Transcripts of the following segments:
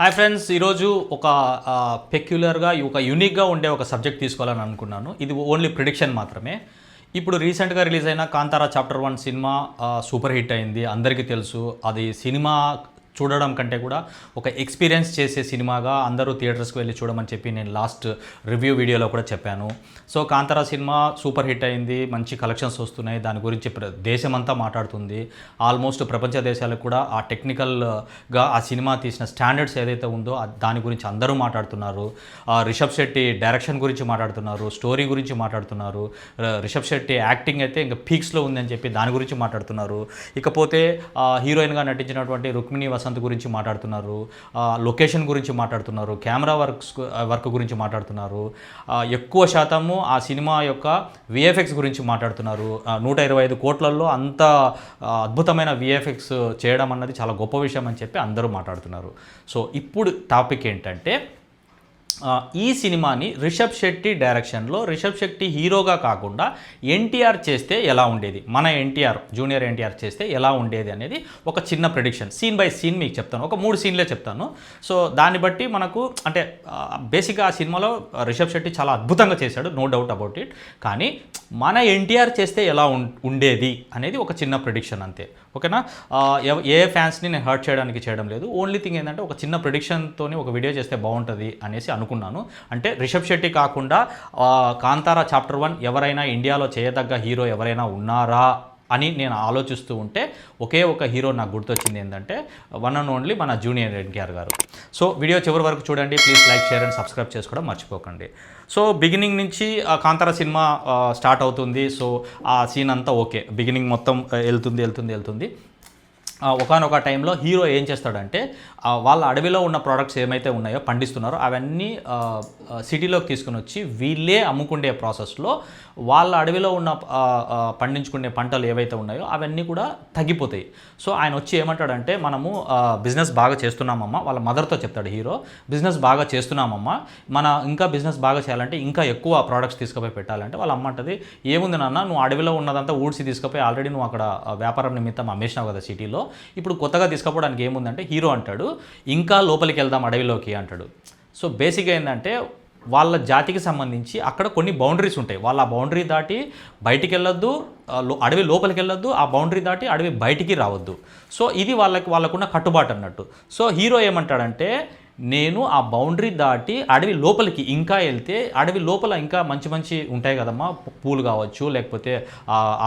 Hi friends ఈరోజు ఒక పెక్యులర్గా ఒక యూనిక్గా ఉండే ఒక సబ్జెక్ట్ తీసుకోవాలని అనుకున్నాను. ఇది ఓన్లీ ప్రిడిక్షన్ మాత్రమే. ఇప్పుడు రీసెంట్గా రిలీజ్ అయిన కాంతారా చాప్టర్ వన్ సినిమా సూపర్ హిట్ అయింది. అందరికీ తెలుసు. అది సినిమా చూడడం కంటే కూడా ఒక ఎక్స్పీరియన్స్ చేసే సినిమాగా అందరూ థియేటర్స్కి వెళ్ళి చూడమని చెప్పి నేను లాస్ట్ రివ్యూ వీడియోలో కూడా చెప్పాను. సో కాంతారా సినిమా సూపర్ హిట్ అయింది మంచి కలెక్షన్స్ వస్తున్నాయి దాని గురించి ప్ర- దేశమంతా మాట్లాడుతుంది. ఆల్మోస్ట్ ప్రపంచ దేశాలకు కూడా ఆ టెక్నికల్గా ఆ సినిమా తీసిన స్టాండర్డ్స్ ఏదైతే ఉందో దాని గురించి అందరూ మాట్లాడుతున్నారు. ఆ రిషబ్ శెట్టి డైరెక్షన్ గురించి మాట్లాడుతున్నారు స్టోరీ గురించి మాట్లాడుతున్నారు. రిషబ్ శెట్టి యాక్టింగ్ అయితే ఇంకా పీక్స్లో ఉందని చెప్పి దాని గురించి మాట్లాడుతున్నారు. ఇకపోతే హీరోయిన్గా నటించినటువంటి రుక్మిణి వసంత్ గురించి మాట్లాడుతున్నారు లొకేషన్ గురించి మాట్లాడుతున్నారు కెమెరా వర్క్స్ వర్క్ గురించి మాట్లాడుతున్నారు ఎక్కువ శాతము ఆ సినిమా యొక్క విఎఫ్ఎక్స్ గురించి మాట్లాడుతున్నారు. నూట ఇరవై ఐదు కోట్లలో అంత అద్భుతమైన విఎఫ్ఎక్స్ చేయడం అన్నది చాలా గొప్ప విషయం అని చెప్పి అందరూ మాట్లాడుతున్నారు. సో ఇప్పుడు టాపిక్ ఏంటంటే ఈ సినిమాని రిషబ్ శెట్టి డైరెక్షన్లో రిషబ్ శెట్టి హీరోగా కాకుండా ఎన్టీఆర్ చేస్తే ఎలా ఉండేది? మన ఎన్టీఆర్ జూనియర్ ఎన్టీఆర్ చేస్తే ఎలా ఉండేది అనేది ఒక చిన్న ప్రిడిక్షన్ సీన్ బై సీన్ మీకు చెప్తాను. ఒక మూడు సీన్లే చెప్తాను. సో దాన్ని బట్టి మనకు అంటే బేసిక్గా ఆ సినిమాలో రిషబ్ శెట్టి చాలా అద్భుతంగా చేశాడు నో డౌట్ అబౌట్ ఇట్ కానీ మన ఎన్టీఆర్ చేస్తే ఎలా ఉం- ఉండేది అనేది ఒక చిన్న ప్రిడిక్షన్ అంతే. ఓకేనా? ఏ ఫ్యాన్స్ని నేను హర్ట్ చేయడానికి చేయడం లేదు. ఓన్లీ థింగ్ ఏంటంటే ఒక చిన్న ప్రిడిక్షన్తోనే ఒక వీడియో చేస్తే బాగుంటుంది అనేసి అనుకున్నాను అంటే రిషబ్ శెట్టి కాకుండా కాంతారా చాప్టర్ వన్ ఎవరైనా ఇండియాలో చేయదగ్గ హీరో ఎవరైనా ఉన్నారా అని నేను ఆలోచిస్తూ ఉంటే ఒకే ఒక హీరో నాకు గుర్తొచ్చింది ఏంటంటే వన్ అండ్ ఓన్లీ మన junior NTR garu. So video చివరి వరకు చూడండి. Please like share and subscribe చేసుకోవడం మర్చిపోకండి. సో బిగినింగ్ నుంచి కాంతార సినిమా స్టార్ట్ అవుతుంది. సో ఆ సీన్ అంతా ఓకే. బిగినింగ్ మొత్తం వెళ్తుంది వెళ్తుంది వెళ్తుంది. ఒకనొక టైంలో హీరో ఏం చేస్తాడంటే వాళ్ళ అడవిలో ఉన్న ప్రోడక్ట్స్ ఏమైతే ఉన్నాయో పండిస్తున్నారో అవన్నీ సిటీలోకి తీసుకుని వచ్చి వీళ్ళే అమ్ముకునే ప్రాసెస్లో వాళ్ళ అడవిలో ఉన్న పండించుకునే పంటలు ఏవైతే ఉన్నాయో అవన్నీ కూడా తగ్గిపోతాయి. సో ఆయన వచ్చి ఏమంటాడంటే మనము బిజినెస్ బాగా చేస్తున్నామమ్మా వాళ్ళ మదర్తో చెప్తాడు హీరో. బిజినెస్ బాగా చేస్తున్నామమ్మా మన ఇంకా బిజినెస్ బాగా చేయాలంటే ఇంకా ఎక్కువ ప్రోడక్ట్స్ తీసుకుపోయి పెట్టాలంటే వాళ్ళ అమ్మ అంటది. ఏముంది నాన్న నువ్వు అడవిలో ఉన్నదంతా ఊడ్చి తీసుకుపోయి ఆల్రెడీ నువ్వు అక్కడ వ్యాపారం నిమిత్తం అమ్మేసినావు కదా సిటీలో ఇప్పుడు కొత్తగా తీసుకపోవడానికి ఏముందంటే హీరో అంటాడు ఇంకా లోపలికి వెళ్దాం అడవిలోకి అంటాడు. సో బేసిక్గా ఏంటంటే వాళ్ళ జాతికి సంబంధించి అక్కడ కొన్ని బౌండరీస్ ఉంటాయి. వాళ్ళ ఆ బౌండరీ దాటి బయటికి వెళ్ళొద్దు అడవి లోపలికి వెళ్ళొద్దు ఆ బౌండరీ దాటి అడవి బయటికి రావద్దు. సో ఇది వాళ్ళకి వాళ్ళకున్న కట్టుబాటు అన్నట్టు. సో హీరో ఏమంటాడంటే నేను ఆ బౌండరీ దాటి అడవి లోపలికి ఇంకా వెళ్తే అడవి లోపల ఇంకా మంచి మంచి ఉంటాయి కదమ్మా. పూలు కావచ్చు లేకపోతే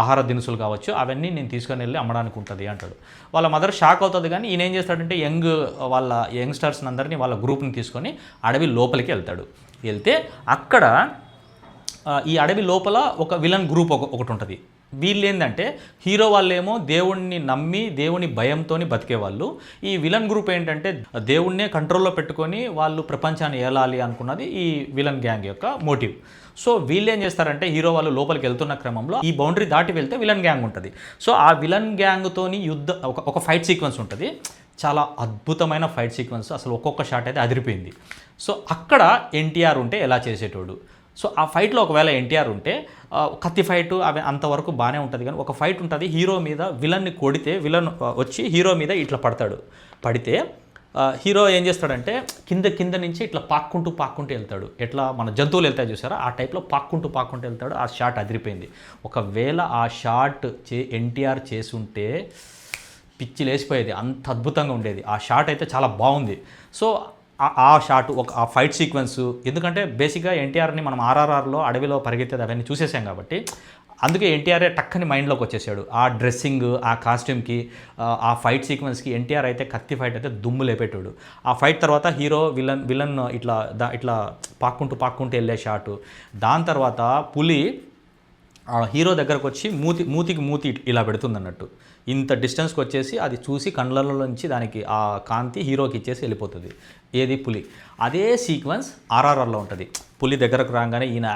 ఆహార దినుసులు కావచ్చు అవన్నీ నేను తీసుకొని వెళ్ళి అమ్మడానికి ఉంటుంది అంటాడు. వాళ్ళ మదర్ షాక్ అవుతుంది కానీ ఈయన ఏం చేస్తాడంటే యంగ్ వాళ్ళ యంగ్స్టర్స్ని అందరినీ వాళ్ళ గ్రూప్ని తీసుకొని అడవి లోపలికి వెళ్తాడు. వెళ్తే అక్కడ ఈ అడవి లోపల ఒక విలన్ గ్రూప్ ఒక ఒకటి ఉంటుంది. వీళ్ళు ఏంటంటే హీరో వాళ్ళేమో దేవుణ్ణి నమ్మి దేవుని భయంతో బతికేవాళ్ళు. ఈ విలన్ గ్రూప్ ఏంటంటే దేవుణ్ణే కంట్రోల్లో పెట్టుకొని వాళ్ళు ప్రపంచాన్ని ఏలాలి అనుకున్నది ఈ విలన్ గ్యాంగ్ యొక్క మోటివ్. సో వీళ్ళు ఏం చేస్తారంటే హీరో వాళ్ళు లోపలికి వెళ్తున్న క్రమంలో ఈ బౌండరీ దాటి వెళ్తే విలన్ గ్యాంగ్ ఉంటుంది. సో ఆ విలన్ గ్యాంగ్తోని యుద్ధ ఒక ఒక ఫైట్ సీక్వెన్స్ ఉంటుంది. చాలా అద్భుతమైన ఫైట్ సీక్వెన్స్. అసలు ఒక్కొక్క షాట్ అయితే అదిరిపోయింది. సో అక్కడ ఎన్టీఆర్ ఉంటే ఎలా చేసేటోడు? సో ఆ ఫైట్లో ఒకవేళ ఎన్టీఆర్ ఉంటే కత్తి ఫైట్ అవి అంతవరకు బాగానే ఉంటుంది. కానీ ఒక ఫైట్ ఉంటుంది హీరో మీద విలన్ని కొడితే విలన్ వచ్చి హీరో మీద ఇట్లా పడతాడు. పడితే హీరో ఏం చేస్తాడంటే కింద కింద నుంచి ఇట్లా పాక్కుంటూ పాక్కుంటూ వెళ్తాడు. ఎట్లా మన జంతువులు వెళ్తాయి చూసారా? ఆ టైప్లో పాక్కుంటూ పాక్కుంటూ వెళ్తాడు. ఆ షాట్ అదిరిపోయింది. ఒకవేళ ఆ షాట్ చే ఎన్టీఆర్ చేసుంటే పిచ్చి లేచిపోయేది. అంత అద్భుతంగా ఉండేది. ఆ షాట్ అయితే చాలా బాగుంది. సో ఆ- ఆ షాట్ ఒక ఆ ఫైట్ సీక్వెన్స్ ఎందుకంటే బేసిక్గా ఎన్టీఆర్ని మనం ఆర్ఆర్ఆర్లో అడవిలో పరిగెత్తేది అవన్నీ చూసేసాం కాబట్టి అందుకే ఎన్టీఆర్ఏ టక్కని మైండ్లోకి వచ్చేసాడు. ఆ డ్రెస్సింగ్ ఆ కాస్ట్యూమ్కి ఆ ఫైట్ సీక్వెన్స్కి ఎన్టీఆర్ అయితే కత్తి ఫైట్ అయితే దుమ్ము లేపేటాడు. ఆ ఫైట్ తర్వాత హీరో విలన్ విలన్ ఇట్లా దా ఇట్లా పాక్కుంటూ పాక్కుంటూ వెళ్ళే షాటు. దాని తర్వాత పులి ఆ హీరో దగ్గరకు వచ్చి మూతి మూతికి మూతి ఇలా పెడుతుంది అన్నట్టు ఇంత డిస్టెన్స్కి వచ్చేసి అది చూసి కండ్లలోంచి దానికి ఆ కాంతి హీరోకి ఇచ్చేసి వెళ్ళిపోతుంది. ఏది? పులి. అదే సీక్వెన్స్ ఆర్ఆర్ఆర్లో ఉంటుంది. పులి దగ్గరకు రాగానే ఈయన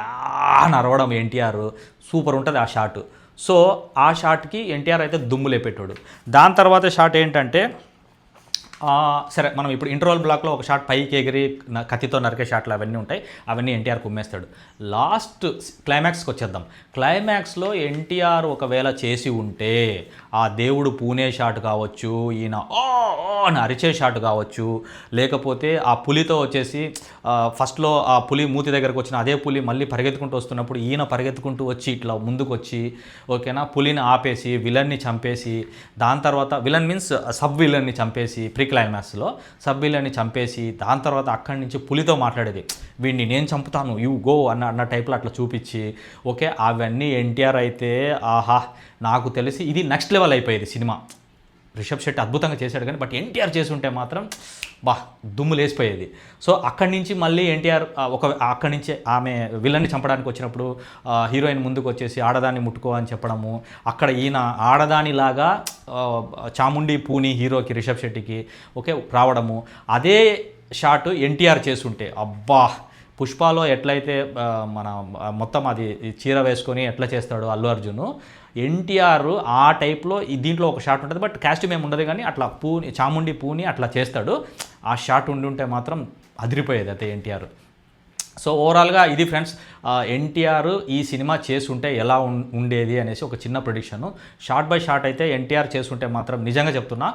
నరవడం ఎన్టీఆర్ సూపర్ ఉంటుంది ఆ షాట్. సో ఆ షాట్కి ఎన్టీఆర్ అయితే దుమ్ము లేపెట్టాడు దాని తర్వాత షాట్ ఏంటంటే సరే మనం ఇప్పుడు ఇంటర్వల్ బ్లాక్లో ఒక షాట్ పైకి ఎగిరి కత్తితో నరికే షాట్లు అవన్నీ ఉంటాయి. అవన్నీ ఎన్టీఆర్ కుమ్మేస్తాడు. లాస్ట్ క్లైమాక్స్కి వచ్చేద్దాం. క్లైమాక్స్లో ఎన్టీఆర్ ఒకవేళ చేసి ఉంటే ఆ దేవుడు పూణే షాట్ కావచ్చు ఈయన ఓ అని అరిచే షాట్ కావచ్చు లేకపోతే ఆ పులితో వచ్చేసి ఫస్ట్లో ఆ పులి మూతి దగ్గరకు వచ్చిన అదే పులి మళ్ళీ పరిగెత్తుకుంటూ వస్తున్నప్పుడు ఈయన పరిగెత్తుకుంటూ వచ్చి ఇట్లా ముందుకు వచ్చి ఓకేనా పులిని ఆపేసి విలన్ని చంపేసి దాని తర్వాత విలన్ మీన్స్ సబ్ విలన్ని చంపేసి ప్రీ క్లైమాక్స్లో సబ్ చంపేసి దాని తర్వాత అక్కడి నుంచి పులితో మాట్లాడేది. వీడిని నేను చంపుతాను యూ గో అన్న అన్న టైప్లో అట్లా చూపించి ఓకే అవన్నీ ఎన్టీఆర్ అయితే ఆహా నాకు తెలిసి ఇది నెక్స్ట్ లెవెల్ అయిపోయేది సినిమా. రిషబ్ శెట్టి అద్భుతంగా చేశాడు కానీ బట్ ఎన్టీఆర్ చేస్తుంటే మాత్రం బా దుమ్ము లేసిపోయేది. సో అక్కడి నుంచి మళ్ళీ ఎన్టీఆర్ ఒక అక్కడి నుంచి ఆమె విలన్ని చంపడానికి వచ్చినప్పుడు హీరోయిన్ ముందుకు వచ్చేసి ఆడదాన్ని ముట్టుకో అని చెప్పడము అక్కడ ఈయన ఆడదానిలాగా చాముండి పూని హీరోకి రిషబ్ శెట్టికి ఓకే రావడము అదే షాట్ ఎన్టీఆర్ చేస్తుంటే అబ్బా! పుష్పాలో ఎట్లయితే మన మొత్తం అది చీర వేసుకొని ఎట్లా చేస్తాడు అల్లు అర్జున్ ఎన్టీఆర్ ఆ టైప్లో దీంట్లో ఒక షాట్ ఉంటుంది. బట్ కాస్ట్యూమ్ ఏమి ఉండదు కానీ అట్లా పూని చాముండి పూని అట్లా చేస్తాడు. ఆ షాట్ ఉండి ఉంటే మాత్రం అదిరిపోయేది అయితే ఎన్టీఆర్. సో ఓవరాల్గా ఇది ఫ్రెండ్స్ ఎన్టీఆర్ ఈ సినిమా చేసుంటే ఎలా ఉండేది అనేసి ఒక చిన్న ప్రొడిక్షన్ షార్ట్ బై షార్ట్ అయితే ఎన్టీఆర్ చేసుంటే మాత్రం నిజంగా చెప్తున్నా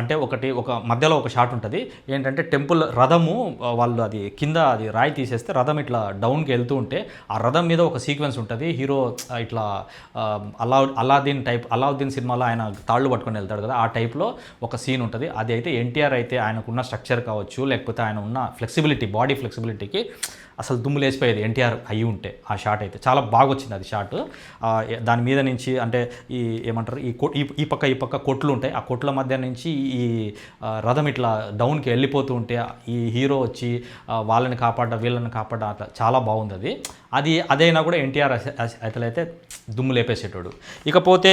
అంటే ఒకటి ఒక మధ్యలో ఒక షార్ట్ ఉంటుంది. ఏంటంటే టెంపుల్ రథము వాళ్ళు అది కింద అది రాయి తీసేస్తే రథం ఇట్లా డౌన్కి వెళ్తూ ఉంటే ఆ రథం మీద ఒక సీక్వెన్స్ ఉంటుంది. హీరో ఇట్లా అలావు అలా అలాద్దీన్ టైప్ అలావుద్దీన్ సినిమాలో ఆయన తాళ్ళు పట్టుకొని వెళ్తాడు కదా ఆ టైప్లో ఒక సీన్ ఉంటుంది. అది అయితే ఎన్టీఆర్ అయితే ఆయనకున్న స్ట్రక్చర్ కావచ్చు లేకపోతే ఆయన ఉన్న ఫ్లెక్సిబిలిటీ బాడీ ఫ్లెక్సిబిలిటీకి అసలు దుమ్ము లేసిపోయేది ఎన్టీఆర్ అయి ఉంటే ఆ షాట్ అయితే. చాలా బాగా వచ్చింది అది షాట్ దాని మీద నుంచి అంటే ఈ ఏమంటారు ఈ కొ ఈ- ఈ పక్క ఈ పక్క కొట్లు ఉంటాయి. ఆ కొట్ల మధ్య నుంచి ఈ రథం ఇట్లా డౌన్కి వెళ్ళిపోతూ ఉంటే ఈ హీరో వచ్చి వాళ్ళని కాపాడ వీళ్ళని కాపాడ అట్లా చాలా బాగుంది అది. అది అదైనా కూడా ఎన్టీఆర్ అయితే దుమ్ము లేపేసేటోడు. ఇకపోతే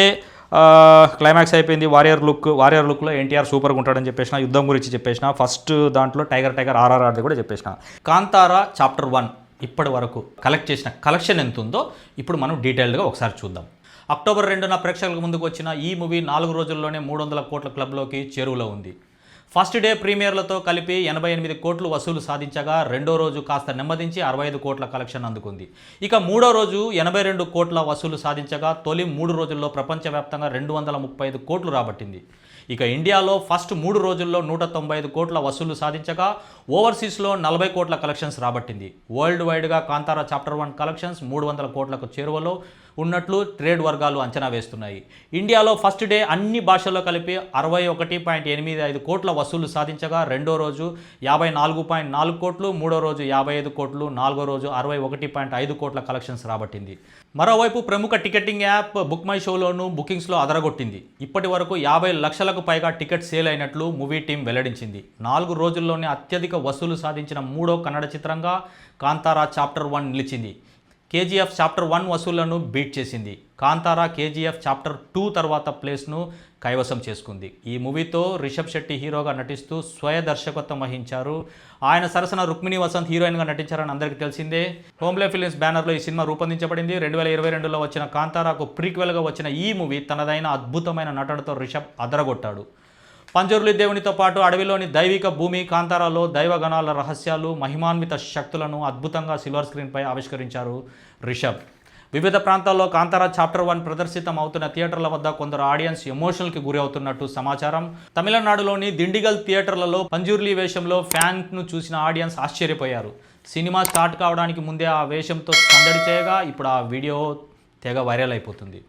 క్లైమాక్స్ అయిపోయింది. వారియర్ లుక్ వారియర్ లుక్లో ఎన్టీఆర్ సూపర్గా ఉంటాడని చెప్పేసిన యుద్ధం గురించి చెప్పేసిన ఫస్ట్ దాంట్లో టైగర్ టైగర్ ఆర్ఆర్ఆర్ది కూడా చెప్పేసిన. కాంతారా చాప్టర్ వన్ ఇప్పటి వరకు కలెక్ట్ చేసిన కలెక్షన్ ఎంత ఉందో ఇప్పుడు మనం డీటెయిల్డ్గా ఒకసారి చూద్దాం. అక్టోబర్ రెండున ప్రేక్షకుల ముందుకు వచ్చిన ఈ మూవీ నాలుగు రోజుల్లోనే మూడు వందల కోట్ల క్లబ్లోకి చేరువలో ఉంది. ఫస్ట్ డే ప్రీమియర్లతో కలిపి ఎనభై ఎనిమిది కోట్లు వసూలు సాధించగా రెండో రోజు కాస్త నెమ్మదించి అరవై ఐదు కోట్ల కలెక్షన్ అందుకుంది. ఇక మూడో రోజు ఎనభై రెండు కోట్ల వసూలు సాధించగా తొలి మూడు రోజుల్లో ప్రపంచవ్యాప్తంగా రెండు వందల ముప్పై ఐదు కోట్లు రాబట్టింది. ఇక ఇండియాలో ఫస్ట్ మూడు రోజుల్లో నూట తొంభై ఐదు కోట్ల వసూలు సాధించగా ఓవర్సీస్లో నలభై కోట్ల కలెక్షన్స్ రాబట్టింది. వరల్డ్ వైడ్గా కాంతారా చాప్టర్ వన్ కలెక్షన్స్ మూడు వందల కోట్లకు చేరువలో ఉన్నట్లు ట్రేడ్ వర్గాలు అంచనా వేస్తున్నాయి. ఇండియాలో ఫస్ట్ డే అన్ని భాషల్లో కలిపి అరవై ఒకటి పాయింట్ ఎనిమిది ఐదు కోట్ల వసూలు సాధించగా రెండో రోజు యాభై నాలుగు పాయింట్ నాలుగు కోట్లు మూడో రోజు యాభై ఐదు కోట్లు నాలుగో రోజు అరవై ఒకటి పాయింట్ ఐదు కోట్ల కలెక్షన్స్ రాబట్టింది. మరోవైపు ప్రముఖ టికెటింగ్ యాప్ బుక్ మై షోలోనూ బుకింగ్స్లో అదరగొట్టింది. ఇప్పటి వరకు యాభై లక్షలకు పైగా టికెట్ సేల్ అయినట్లు మూవీ టీం వెల్లడించింది. నాలుగు రోజుల్లోనే అత్యధిక వసూలు సాధించిన మూడో కన్నడ చిత్రంగా కాంతారా చాప్టర్ వన్ నిలిచింది. కేజీఎఫ్ చాప్టర్ వన్ వసూళ్ళను బీట్ చేసింది. కాంతారా కేజీఎఫ్ చాప్టర్ టూ తర్వాత ప్లేస్ను కైవసం చేసుకుంది. ఈ మూవీతో రిషబ్ శెట్టి హీరోగా నటిస్తూ స్వయ దర్శకత్వం వహించారు. ఆయన సరసన రుక్మిణి వసంత్ హీరోయిన్గా నటించారని అందరికీ తెలిసిందే. హోమ్లే ఫిలిమ్స్ బ్యానర్లో ఈ సినిమా రూపొందించబడింది. రెండు వేల ఇరవై రెండులో వచ్చిన కాంతారాకు ప్రీక్వెల్గా వచ్చిన ఈ మూవీ తనదైన అద్భుతమైన నటనతో రిషబ్ అదరగొట్టాడు. పంజరులి దేవునితో పాటు అడవిలోని దైవిక భూమి కాంతారాలో దైవగణాల రహస్యాలు మహిమాన్విత శక్తులను అద్భుతంగా సిల్వర్ స్క్రీన్పై ఆవిష్కరించారు రిషబ్. వివిధ ప్రాంతాల్లో కాంతారా చాప్టర్ వన్ ప్రదర్శితం అవుతున్న థియేటర్ల వద్ద కొందరు ఆడియన్స్ ఎమోషనల్కి గురి అవుతున్నట్టు సమాచారం. తమిళనాడులోని దిండిగల్ థియేటర్లలో పంజూర్లీ వేషంలో ఫ్యాన్ను చూసిన ఆడియన్స్ ఆశ్చర్యపోయారు. సినిమా స్టార్ట్ కావడానికి ముందే ఆ వేషంతో సందడి చేయగా ఇప్పుడు ఆ వీడియో తెగ వైరల్ అయిపోతుంది.